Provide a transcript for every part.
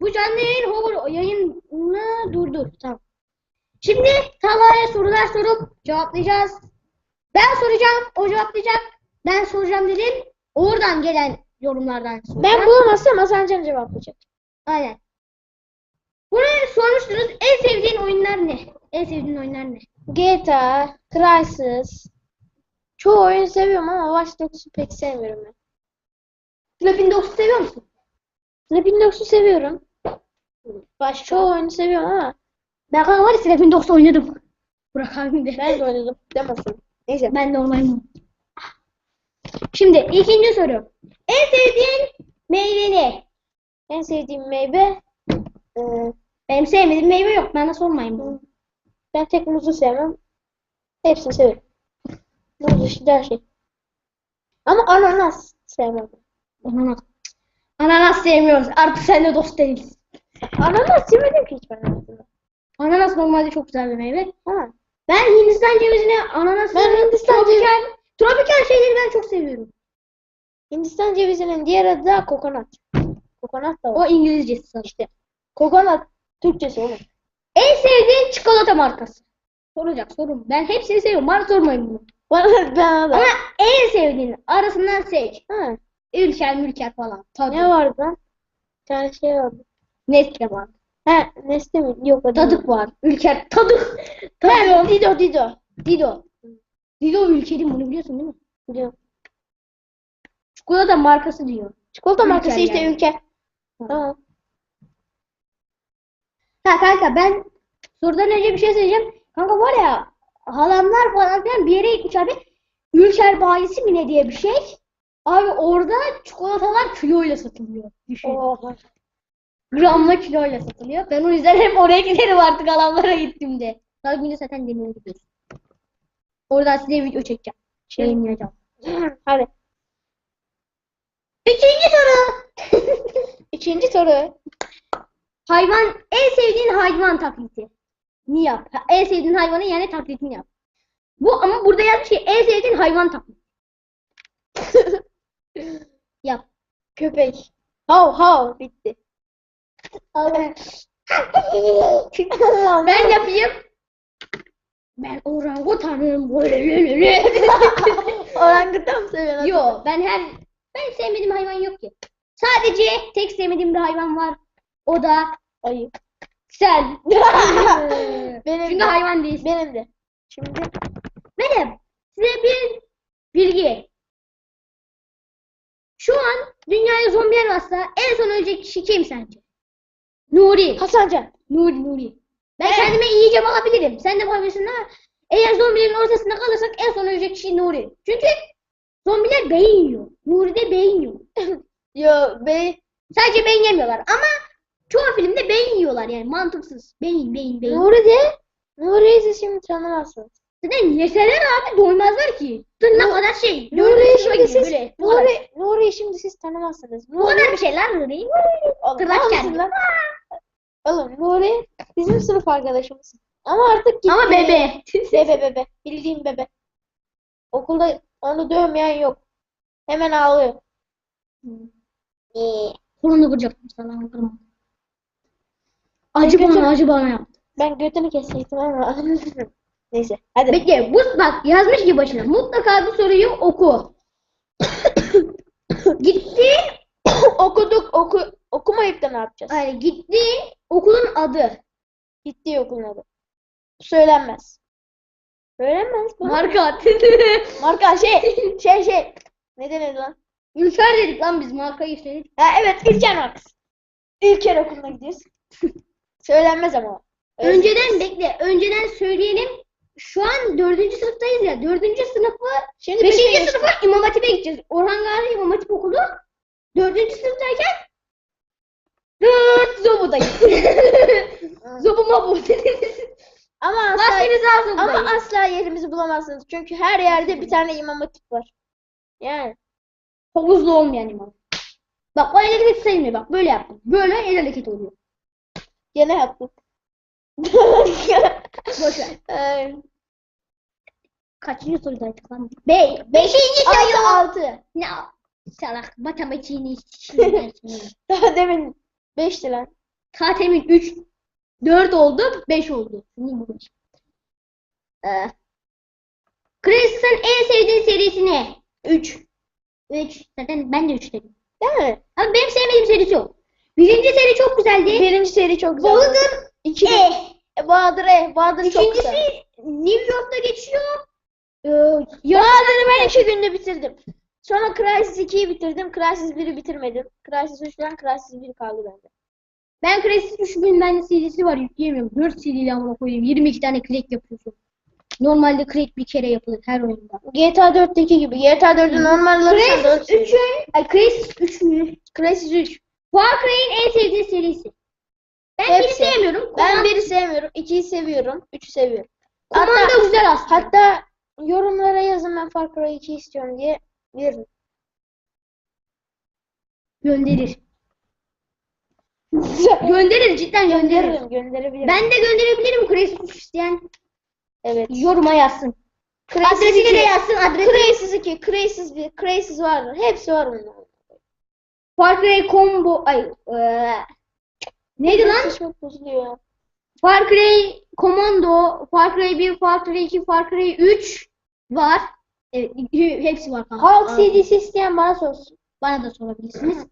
Bu canlı yayın hover yayını durdur. Tamam. Şimdi Talha'ya sorular sorup cevaplayacağız. Ben soracağım, o cevaplayacak. Ben soracağım dedim. Oradan gelen yorumlardan soracağım. Ben bulamazsam Hasancan cevaplayacak. Aynen. Bunu sormuştunuz. En sevdiğin oyunlar ne? En sevdiğin oyunlar ne? GTA, Crysis. Çoğu oyunu seviyorum ama Watch Dogs'u pek sevmiyorum ben. Flapping Dogs'u seviyor musun? Flapping Dogs'u seviyorum. Baş çoğu oyunu seviyorum ama Ben kanka var ya Flapping Dogs oynadım. Burak abim de. ben de oynadım. Demesin. Neyse. Ben de olayım. Şimdi ikinci soru. En sevdiğin meyve ne? En sevdiğim meyve e, Benim sevmediğim meyve yok. Ben de sormayayım. ben tek muzu sevmem. Hepsini severim. Muz dışında her şey. Ama ananas sevmem. Ananas. Ananas sevmiyoruz. Artık seninle dost değiliz. Ananas yemedim ki hiç ben hayatımda. Ananas normalde çok güzel bir meyve. Ha. Ben Hindistan cevizini, ananası, Ben Hindistan tropikal, tropikal şeyleri ben çok seviyorum. Hindistan cevizinin diğer adı da kokonat. Kokonat da O var. İngilizcesi sana. İşte. Kokonat Türkçesi oğlum. En sevdiğin çikolata markası. Soracak sorum. Ben hepsini seviyorum. Bana sormayın bunu. Bana ben da. Ama en sevdiğin arasından seç. Ha. Ülker mülker falan. Tadı. Ne vardı lan? Bir tane şey vardı. Nestle var. Ha, Nesli mi? Yok o değil. Tadık var. Ülker. Tadık. Tadı. Dido Dido. Dido. Dido ülkenin bunu biliyorsun değil mi? Biliyorum. Çikolata markası diyor. Çikolata Ülker markası işte yani. Ülker. Ha. Tamam. Ha kanka ben sorudan önce bir şey söyleyeceğim. Kanka var ya halamlar falan filan bir yere gitmiş abi. Ülker bayisi mi ne diye bir şey. Abi orada çikolatalar kiloyla satılıyor. Düşün. Oha. Gramla kiloyla satılıyor. Ben o yüzden hep oraya giderim artık halamlara gittiğimde. Daha günde zaten demire gidiyoruz. Oradan size video çekeceğim. Şey- Yayınlayacağım. Hadi. Üçüncü soru. Üçüncü soru. Hayvan, en sevdiğin hayvan taklidi. Ni yap. En sevdiğin hayvanın yani taklidini yap. Bu ama burada yazmış ki en sevdiğin hayvan taklidi. Yap. Köpek. Hav hav. Bitti. Ben yapayım. Ben orangutanım. Orangutan seviyorum. Yo ben her ben sevmediğim hayvan yok ki. Sadece tek sevmediğim bir hayvan var. O da Ayı. sen. Benim Çünkü de. hayvan değilsin. Benim de. Şimdi Benim size bir bilgi. Şu an dünyaya zombiler varsa en son ölecek kişi kim sence? Nuri. Hasancan. Nuri, Nuri. Ben Evet. kendime iyice bakabilirim. Sen de bakabilirsin ama eğer zombilerin ortasında kalırsak en son ölecek kişi Nuri. Çünkü zombiler beyin yiyor. Nuri de beyin yiyor. Yo be. Sadece beyin yemiyorlar ama çoğu filmde beyin yiyorlar yani mantıksız. Beyin, beyin, beyin. Nuri de. Nuri'yi şimdi tanımazsınız. Zaten yeseler abi doymazlar ki. Tırnak kadar şey. Nuri'yi şimdi siz böyle. Bu kadar. Nuri, Nuri'yi şimdi siz tanımazsınız. Bu kadar bir şey lan Nuri. Mısın lan? Oğlum Nuri bizim sınıf arkadaşımız. Ama artık gitti. Ama bebe. Bebe bebe. Bildiğim bebe. Okulda onu dövmeyen yok. Hemen ağlıyor. Ee, Kolunu kıracaktım sana. Acı bana, acı bana yaptı. Ben götünü kesecektim ama. Neyse. Hadi. Bekle, bu bak yazmış ki başına. Mutlaka bu soruyu oku. gitti, Okuduk. Oku, okumayıp da ne yapacağız? yani gitti okulun adı. Gitti okulun adı. Söylenmez. Söylenmez. bu. Marka. Marka şey. Şey şey. Ne denir lan? Ülker dedik lan biz markayı söyledik. Ha, evet İlker Marks. İlker okuluna gidiyoruz. Söylenmez ama. Öyle Önceden bekle, önceden söyleyelim. Şu an dördüncü sınıftayız ya. Dördüncü sınıfı, Şimdi beşinci beşinci sınıfa İmam Hatip'e gideceğiz. Orhan Gazi İmam Hatip Okulu. Dördüncü sınıftayken Dıt Zobu'dayız. Zobu mabu. Ama asla, ama asla yerimizi bulamazsınız. Çünkü her yerde bir tane imam hatip var. Yani. Havuzlu olmayan imam. Bak o el hareketi sayılmıyor bak böyle yaptım. Böyle el hareketi oluyor. Gene yaptım. Boş ver. Ee, Kaçıncı sorudaydık lan? Be beşinci soru. altı. Ne salak matematiğini Daha demin beşti lan. Tatemin 3 4 oldu, 5 oldu. Beş. Ee, Chris'in en sevdiğin serisi ne? 3. 3. Zaten ben de 3 dedim. Değil mi? Ama benim sevmediğim serisi o. Birinci seri çok güzeldi. Birinci seri çok güzel. Bahadır İki E. E, Bahadır E. Bahadır çok İkincisi güzel. New York'ta geçiyor. Ee, Bahadır'ı ben iki günde bitirdim. Sonra Crysis 2'yi bitirdim. Crysis 1'i bitirmedim. Crysis 3'ten Crysis 1 kaldı bende. Ben Crysis 3000 bende CD'si var yükleyemiyorum. 4 CD'li amına koyayım. 22 tane crack yapıyorsun. Normalde crack bir kere yapılır her oyunda. GTA 4'teki gibi. GTA 4'ü normal alırsan 4 Crysis 3'ün, ay Crysis 3 mü? Crysis 3. Far Cry'in en sevdiğin serisi. Ben Hepsi. biri sevmiyorum. Ben Command- 1'i sevmiyorum. 2'yi seviyorum. 3'ü seviyorum. Command Hatta- da güzel aslında. Hatta yorumlara yazın ben Far Cry 2 istiyorum diye veririm. gönderir. Gönderir cidden gönderir. Gönderirim, gönderebilirim. Ben de gönderebilirim Crysis 3 isteyen evet. yoruma yazsın. Adresini 2, de yazsın. Adresi Crysis 2, Crysis 1, Crysis vardır. Hepsi var bunların. Far Cry Combo ay eee, neydi lan? Çok bozuluyor. Far Cry Commando, Far Cry 1, Far Cry 2, Far Cry 3 var. Evet, hepsi var kanka. Hulk CD'si isteyen bana sorsun. Bana da sorabilirsiniz.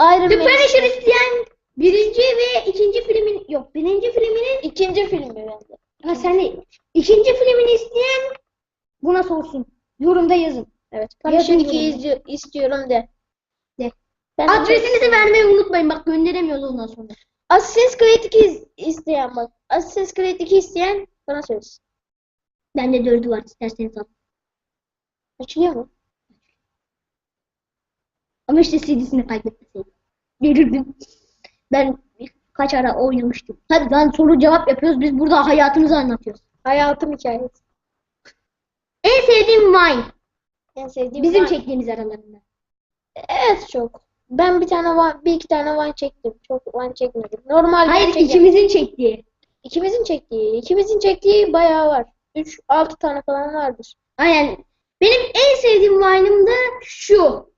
Iron The Punisher isteyen birinci ve ikinci filmin yok birinci filminin ikinci filmi bende. ha sen de ikinci filmini isteyen buna sorsun. Yorumda yazın. Evet. Yazın Punisher 2'yi yorumda. izli- istiyorum de. De. Ben Adresinizi vermeyi unutmayın. Bak gönderemiyoruz ondan sonra. Assassin's Creed 2 iz- isteyen bak. Assassin's Creed 2 isteyen bana söylesin. Bende dördü var isterseniz al. Açılıyor mu? Ama işte CD'sini kaybetmeseydim. Verirdim. Ben kaç ara oynamıştım. Hadi lan soru cevap yapıyoruz. Biz burada hayatımızı anlatıyoruz. Hayatım hikayesi. En sevdiğim Vine. En sevdiğim Bizim Vine. çektiğimiz aralarında. Evet çok. Ben bir tane Vine, bir iki tane Vine çektim. Çok Vine çekmedim. Normal Hayır çekeceğim. ikimizin çektiği. İkimizin çektiği. ikimizin çektiği bayağı var. 3 6 tane falan vardır. Aynen. Benim en sevdiğim Vine'ım da şu.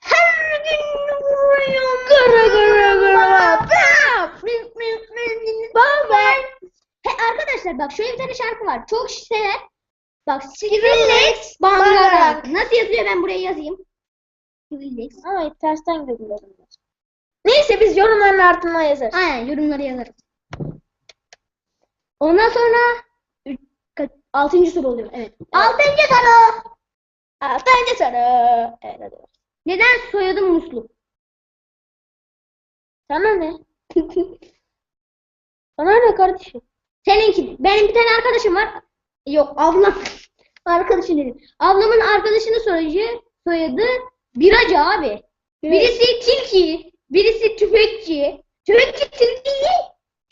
Her gün vuruyorum. Gırı gırı gırı. Baba. He, arkadaşlar bak şöyle bir tane şarkı var. Çok sever. Bak Skrillex. Bangarang. Nasıl yazıyor ben buraya yazayım. Skrillex. Ama tersten görüyorum. Neyse biz yorumların altına yazarız. Aynen yorumlara yazarız. Ondan sonra üç- kaç- altıncı soru oluyor. Evet. Altıncı soru. Altıncı soru. Evet hadi. Neden soyadım Muslu? Sana ne? Sana ne kardeşim? Seninki. Benim bir tane arkadaşım var. Yok ablam. Arkadaşım dedim. Ablamın arkadaşının soyadı, soyadı Biracı abi. Birisi tilki, birisi tüfekçi. Tüfekçi tilkiyi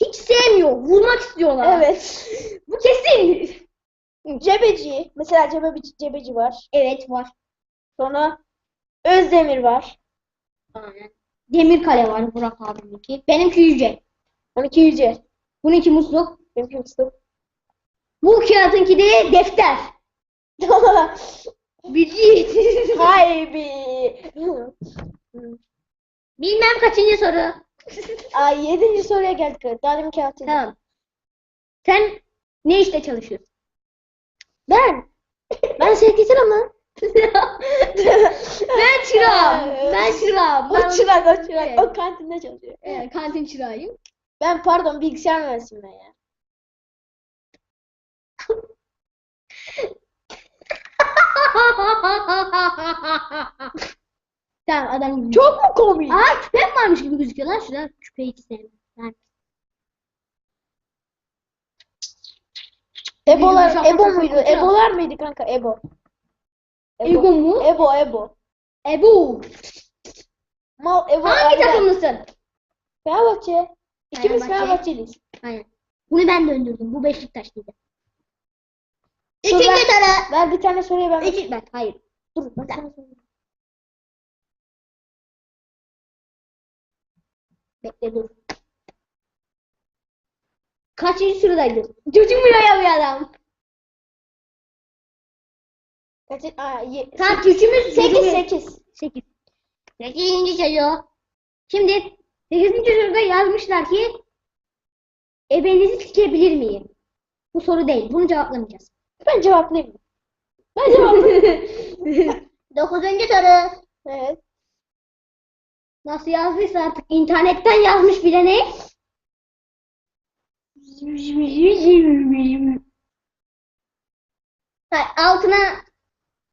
hiç sevmiyor. Vurmak istiyorlar. Evet. Bu kesin. Cebeci. Mesela cebeci, cebeci var. Evet var. Sonra Özdemir var. Aynen. Demirkale var Burak abiminki. Benimki Yüce. 12 Yüce. Bununki Musluk. Benimki Mustafa. Bu kağıtınki de defter. Bilgi. Be. Bilmem kaçıncı soru. Ay 7. soruya geldik. Dalim kağıtı. Tamam. Sen ne işte çalışıyorsun? Ben. Ben sekreter ama. ben çırağım. Ben çırağım. O Ben- çırak, o çırak. Evet. O kantinde çalışıyor. Evet, kantin çırağıyım. Ben pardon bilgisayar mühendisiyim ben ya. tamam adam gibi. Çok mu komik? Aa küpem varmış gibi gözüküyor lan şurada. Küpeyi hiç sevmem. Ben- Ebolar, Ebo muydu? Ebolar mıydı kanka? Ebo. Ego mu? Ebo, Ebo. Ebu. Mal, Ebo. Hangi Adem. takımlısın? Fenerbahçe. İkimiz Fenerbahçe. Fenerbahçeliyiz. Aynen. Bunu ben döndürdüm. Bu Beşiktaşlıydı. Dur Üçüncü ben- soru. Ver bir tane soruya ben. Üçüncü ben. Hayır. Dur ben sana sorayım. Bekle dur. Kaçıncı sıradaydı? Çocuk mu ya bir adam? Kaç? Aa, ye, Kaç üçümüz 8 8. 8. Sekizinci soru. Şimdi 8. soruda yazmışlar ki ebenizi sikebilir miyim? Bu soru değil. Bunu cevaplamayacağız. Ben cevaplayayım. Ben cevaplayayım. 9. soru. evet. Nasıl yazdıysa artık internetten yazmış bile ne? Ha, altına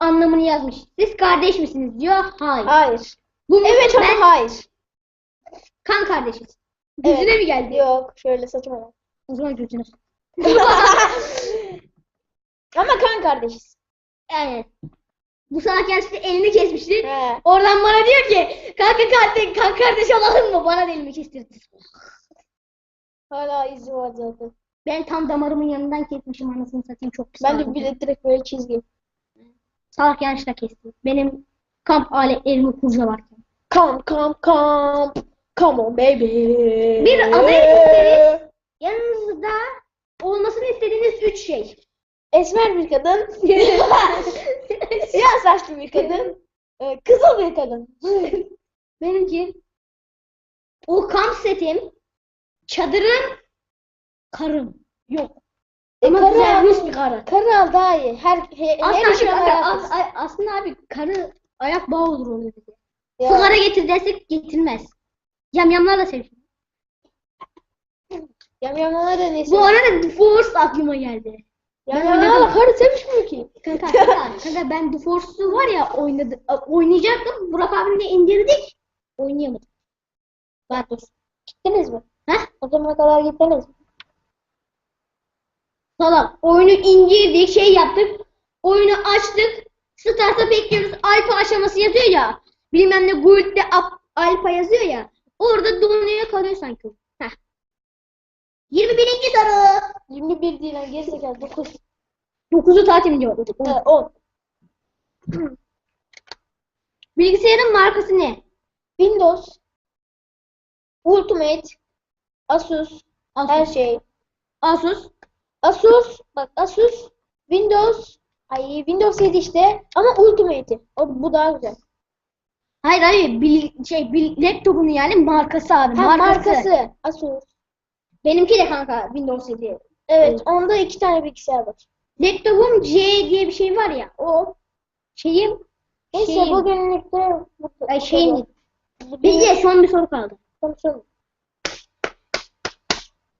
anlamını yazmış. Siz kardeş misiniz diyor. Hayır. Hayır. Bu Evet ama ben hayır. kan kardeşiz. Evet. Gözüne mi geldi? Yok. Şöyle saçma. O zaman gözüne. ama kan kardeşiz. Yani. Bu salak gerçekten elini kesmişti. He. Oradan bana diyor ki kanka kardeş, kan kardeş olalım mı? Bana da elimi kestirdi. Hala izi var zaten. Ben tam damarımın yanından kesmişim anasını satayım çok pis. Ben de bir de direkt böyle çizgi. Salak yanlışla kesti. Benim kamp aletlerimi kurcalarken. Come come come. Come on baby. Bir adaya gitseniz yanınızda olmasını istediğiniz üç şey. Esmer bir kadın. Siyah saçlı bir kadın. e, Kızıl bir kadın. Benimki o kamp setim, çadırım, karım. Yok. E, Ama karı güzel al- bir karı. Karı al daha iyi. Her, he, her Aslında, işi abi, yaparsın. abi, aslında abi karı ayak bağı olur onun dedi. Ya. Sigara getir dersek getirmez. Yamyamlar da seviyor. Yamyamlar da neyse. Bu arada Force aklıma geldi. Yamyamlar da karı sevişmiyor ki. Kanka, kanka, kanka ben The Force'u var ya oynadı, oynayacaktım. Burak abimle indirdik. Oynayamadım. Bak dur. Gittiniz mi? Heh? O zamana kadar gittiniz mi? Salak. Oyunu indirdik, şey yaptık. Oyunu açtık. Start'a bekliyoruz. Alfa aşaması yazıyor ya. Bilmem ne Guild'de Alfa yazıyor ya. Orada donuyor kalıyor sanki. Heh. 21. soru. 21 değil lan gerizekalı 9. 9'u tatil diyor. Ee, 10. Bilgisayarın markası ne? Windows. Ultimate. Asus. Her Asus. şey. Asus. Asus. Bak Asus. Windows. Ay Windows 7 işte. Ama Ultimate. O, bu daha güzel. Hayır hayır bil, şey bil, laptopun yani markası abi Ha, markası. markası. Asus. Benimki de kanka Windows 7. Evet, Evet. onda iki tane bilgisayar var. Laptopum C diye bir şey var ya o şeyim Neyse şeyim bugünlük de ay şeyim Bilge son bir soru kaldı. Konuşalım.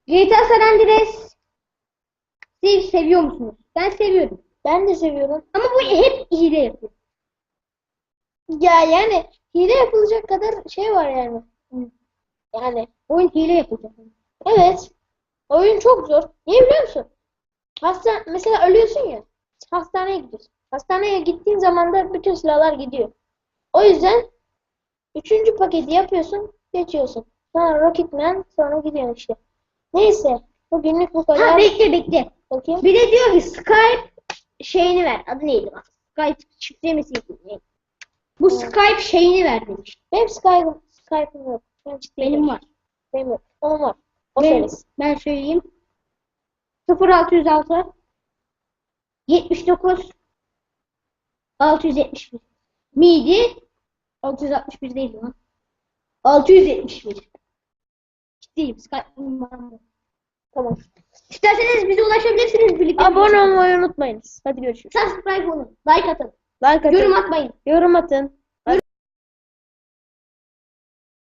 GTA San Andreas sev, seviyor musunuz? Ben seviyorum. Ben de seviyorum. Ama bu hep hile yapıyor. Ya yani hile yapılacak kadar şey var yani. Yani Oyun hile yapacak. Evet. Oyun çok zor. Niye biliyor musun? Hasta mesela ölüyorsun ya. Hastaneye gidiyorsun. Hastaneye gittiğin zaman da bütün silahlar gidiyor. O yüzden üçüncü paketi yapıyorsun, geçiyorsun. Sonra Rocketman, sonra gidiyorsun işte. Neyse. Bugünlük bu Ha kadar. bekle bekle. Bakayım. Bir de diyor ki Skype şeyini ver. Adı neydi bak? Skype şifremesi neydi? Bu Skype şeyini ver demiş. Benim Skype'ım Skype'ım yok. Ben ciddiyim. Benim var. Benim yok. Onun var. O Ben, söylesin. ben söyleyeyim. 0606 79 671 miydi? 661 değil lan. 671. Ciddiyim. Skype'ım var? Tamam. İsterseniz bize ulaşabilirsiniz birlikte. Abone olmayı unutmayınız. Hadi görüşürüz. Subscribe olun. Like atın. Like atın. Yorum atmayın. Yorum atın.